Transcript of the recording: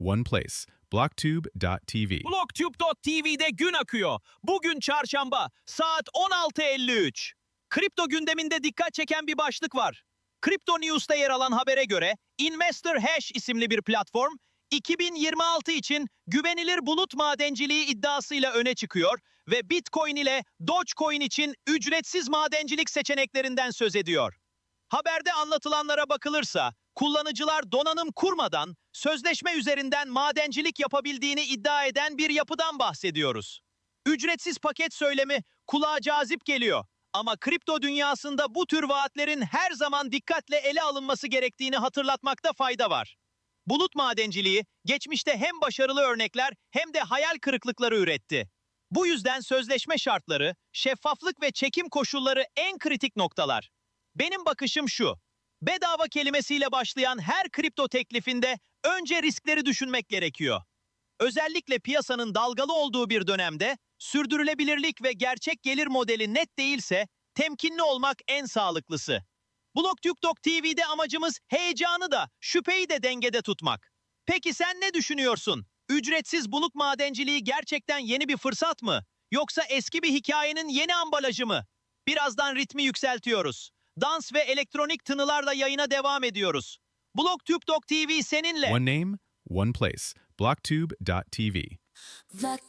one place. Blocktube.tv. Blocktube.tv'de gün akıyor. Bugün çarşamba saat 16.53. Kripto gündeminde dikkat çeken bir başlık var. Crypto News'ta yer alan habere göre Investor Hash isimli bir platform 2026 için güvenilir bulut madenciliği iddiasıyla öne çıkıyor ve Bitcoin ile Dogecoin için ücretsiz madencilik seçeneklerinden söz ediyor. Haberde anlatılanlara bakılırsa kullanıcılar donanım kurmadan sözleşme üzerinden madencilik yapabildiğini iddia eden bir yapıdan bahsediyoruz. Ücretsiz paket söylemi kulağa cazip geliyor ama kripto dünyasında bu tür vaatlerin her zaman dikkatle ele alınması gerektiğini hatırlatmakta fayda var. Bulut madenciliği geçmişte hem başarılı örnekler hem de hayal kırıklıkları üretti. Bu yüzden sözleşme şartları, şeffaflık ve çekim koşulları en kritik noktalar. Benim bakışım şu. Bedava kelimesiyle başlayan her kripto teklifinde önce riskleri düşünmek gerekiyor. Özellikle piyasanın dalgalı olduğu bir dönemde sürdürülebilirlik ve gerçek gelir modeli net değilse temkinli olmak en sağlıklısı. Blogtürk.tv'de amacımız heyecanı da şüpheyi de dengede tutmak. Peki sen ne düşünüyorsun? Ücretsiz bulut madenciliği gerçekten yeni bir fırsat mı? Yoksa eski bir hikayenin yeni ambalajı mı? Birazdan ritmi yükseltiyoruz. Dans ve elektronik tınılarla yayına devam ediyoruz. Blogtürk.tv seninle. One name, one place. Blocktube.tv. Blocktube.